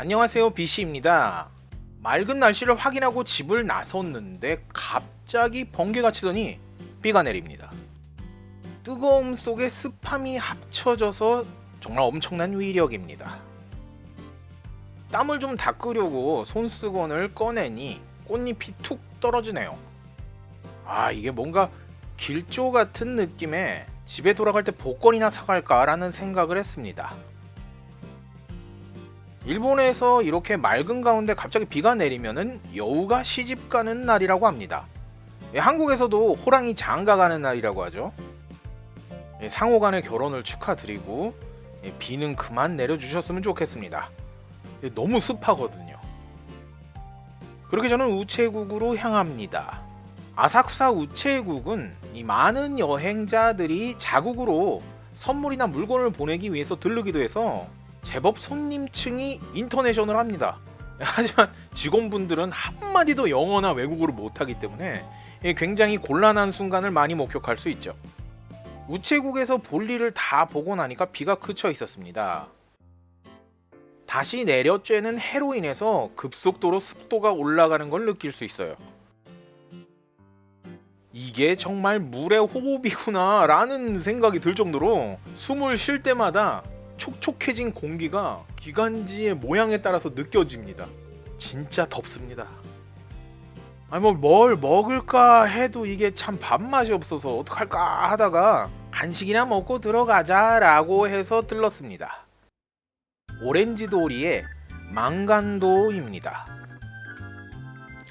안녕하세요 비시입니다. 맑은 날씨를 확인하고 집을 나섰는데 갑자기 번개가 치더니 비가 내립니다. 뜨거움 속에 습함이 합쳐져서 정말 엄청난 위력입니다. 땀을 좀 닦으려고 손수건을 꺼내니 꽃잎이 툭 떨어지네요. 아 이게 뭔가 길조 같은 느낌에 집에 돌아갈 때 복권이나 사갈까라는 생각을 했습니다. 일본에서 이렇게 맑은 가운데 갑자기 비가 내리면은 여우가 시집 가는 날이라고 합니다. 예, 한국에서도 호랑이 장가 가는 날이라고 하죠. 예, 상호 간의 결혼을 축하드리고 예, 비는 그만 내려주셨으면 좋겠습니다. 예, 너무 습하거든요. 그렇게 저는 우체국으로 향합니다. 아사쿠사 우체국은 이 많은 여행자들이 자국으로 선물이나 물건을 보내기 위해서 들르기도 해서 제법 손님층이 인터내셔널 합니다. 하지만 직원분들은 한마디도 영어나 외국어를 못하기 때문에 예, 굉장히 곤란한 순간을 많이 목격할 수 있죠. 우체국에서 볼일을 다 보고 나니까 비가 그쳐 있었습니다. 다시 내려쬐는 해로 인해서 급속도로 습도가 올라가는 걸 느낄 수 있어요. 이게 정말 물의 호흡이구나 라는 생각이 들 정도로 숨을 쉴 때마다 촉촉해진 공기가 기관지의 모양에 따라서 느껴집니다. 진짜 덥습니다. 아니 뭐 뭘 먹을까 해도 이게 참 밥맛이 없어서 어떡할까 하다가 간식이나 먹고 들어가자라고 해서 들렀습니다. 오렌지 도리의 망간도입니다.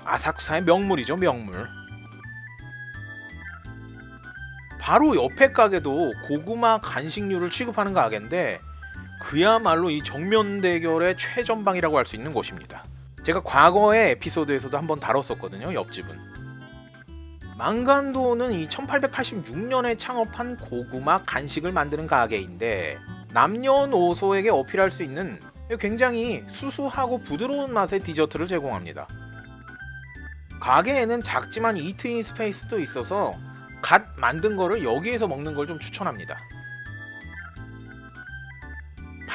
아사쿠사의 명물이죠 명물. 바로 옆에 가게도 고구마 간식류를 취급하는 가게인데 그야말로 이 정면 대결의 최전방이라고 할 수 있는 곳입니다. 제가 과거의 에피소드에서도 한번 다뤘었거든요. 옆집은. 망간도는 이 1886년에 창업한 고구마 간식을 만드는 가게인데 남녀노소에게 어필할 수 있는 굉장히 수수하고 부드러운 맛의 디저트를 제공합니다. 가게에는 작지만 이트인 스페이스도 있어서 갓 만든 거를 여기에서 먹는 걸 좀 추천합니다.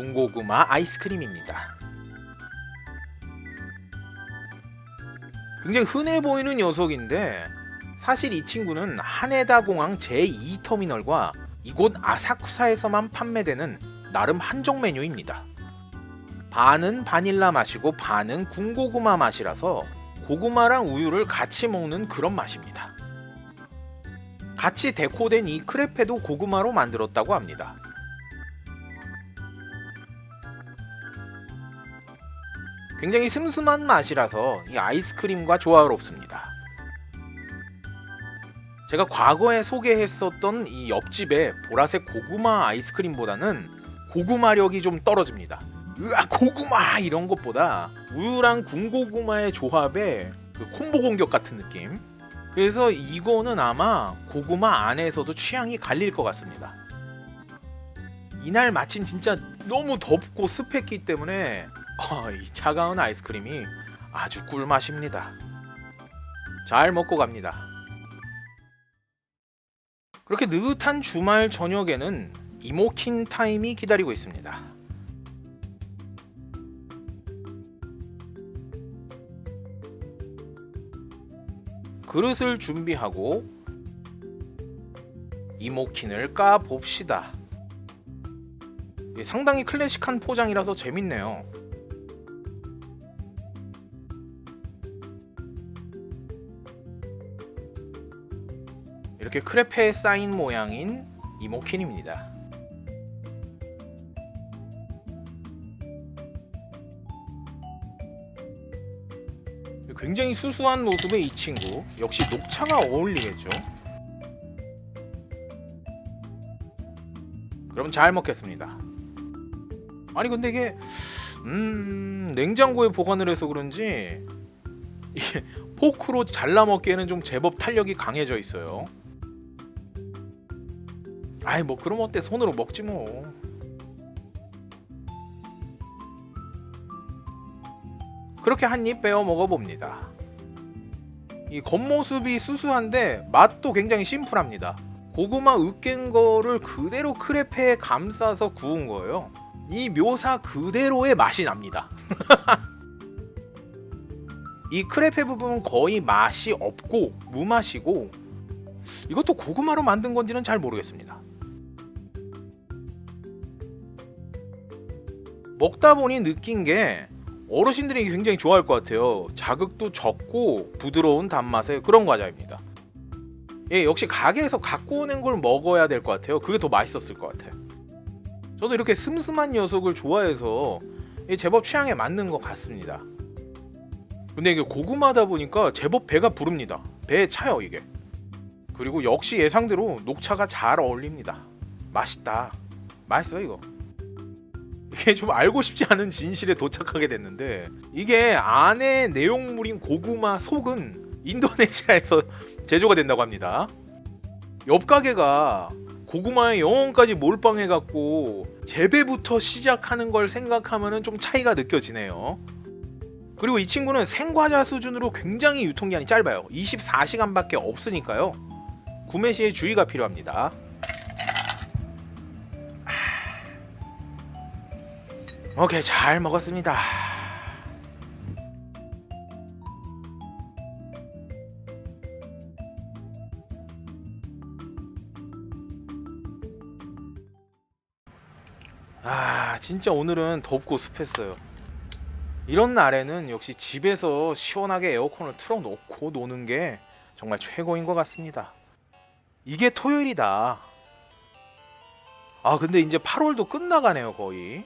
군고구마 아이스크림입니다. 굉장히 흔해 보이는 녀석인데 사실 이 친구는 하네다 공항 제2터미널과 이곳 아사쿠사에서만 판매되는 나름 한정 메뉴입니다. 반은 바닐라 맛이고 반은 군고구마 맛이라서 고구마랑 우유를 같이 먹는 그런 맛입니다. 같이 데코된 이 크레페도 고구마로 만들었다고 합니다. 굉장히 슴슴한 맛이라서 이 아이스크림과 조화롭습니다. 제가 과거에 소개했었던 이 옆집의 보라색 고구마 아이스크림보다는 고구마력이 좀 떨어집니다. 으아 고구마 이런 것보다 우유랑 군고구마의 조합에 그 콤보 공격 같은 느낌. 그래서 이거는 아마 고구마 안에서도 취향이 갈릴 것 같습니다. 이날 마침 진짜 너무 덥고 습했기 때문에 아, 이 차가운 아이스크림이 아주 꿀맛입니다. 잘 먹고 갑니다. 그렇게 느긋한 주말 저녁에는 이모킨 타임이 기다리고 있습니다. 그릇을 준비하고 이모킨을 까 봅시다. 상당히 클래식한 포장이라서 재밌네요. 이렇게 크레페에 쌓인 모양인 이모킨입니다. 굉장히 수수한 모습의 이 친구 역시 녹차가 어울리겠죠. 그럼 잘 먹겠습니다. 아니 근데 이게 음 냉장고에 보관을 해서 그런지 포크로 잘라 먹기에는 좀 제법 탄력이 강해져 있어요. 아이 뭐 그럼 어때 손으로 먹지 뭐. 그렇게 한 입 빼어 먹어봅니다. 이 겉모습이 수수한데 맛도 굉장히 심플합니다. 고구마 으깬 거를 그대로 크레페에 감싸서 구운 거예요. 이 묘사 그대로의 맛이 납니다. 이 크레페 부분은 거의 맛이 없고 무맛이고 이것도 고구마로 만든 건지는 잘 모르겠습니다. 먹다 보니 느낀 게 어르신들이 굉장히 좋아할 것 같아요. 자극도 적고 부드러운 단맛의 그런 과자입니다. 예, 역시 가게에서 갖고 오는 걸 먹어야 될 것 같아요. 그게 더 맛있었을 것 같아요. 저도 이렇게 슴슴한 녀석을 좋아해서 예, 제법 취향에 맞는 것 같습니다. 근데 이게 고구마다 보니까 제법 배가 부릅니다. 배에 차요 이게. 그리고 역시 예상대로 녹차가 잘 어울립니다. 맛있다. 맛있어요 이거. 이게 좀 알고 싶지 않은 진실에 도착하게 됐는데 이게 안에 내용물인 고구마 속은 인도네시아에서 제조가 된다고 합니다. 옆 가게가 고구마에 영혼까지 몰빵해 갖고 재배부터 시작하는 걸 생각하면은 좀 차이가 느껴지네요. 그리고 이 친구는 생과자 수준으로 굉장히 유통기한이 짧아요. 24시간밖에 없으니까요. 구매 시에 주의가 필요합니다. 오케이 잘 먹었습니다. 아 진짜 오늘은 덥고 습했어요. 이런 날에는 역시 집에서 시원하게 에어컨을 틀어놓고 노는 게 정말 최고인 것 같습니다. 이게 토요일이다. 아 근데 이제 8월도 끝나가네요 거의.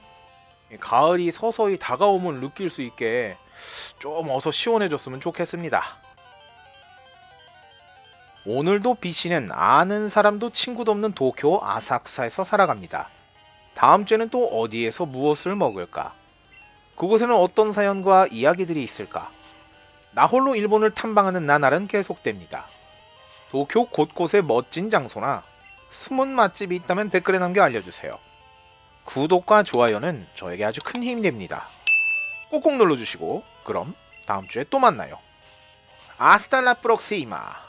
가을이 서서히 다가옴을 느낄 수 있게 좀 어서 시원해졌으면 좋겠습니다. 오늘도 비씨는 아는 사람도 친구도 없는 도쿄 아사쿠사에서 살아갑니다. 다음 주에는 또 어디에서 무엇을 먹을까? 그곳에는 어떤 사연과 이야기들이 있을까? 나 홀로 일본을 탐방하는 나날은 계속됩니다. 도쿄 곳곳에 멋진 장소나 숨은 맛집이 있다면 댓글에 남겨 알려주세요. 구독과 좋아요는 저에게 아주 큰 힘이 됩니다. 꼭꼭 눌러주시고 그럼 다음 주에 또 만나요. 아스탈라 프록시마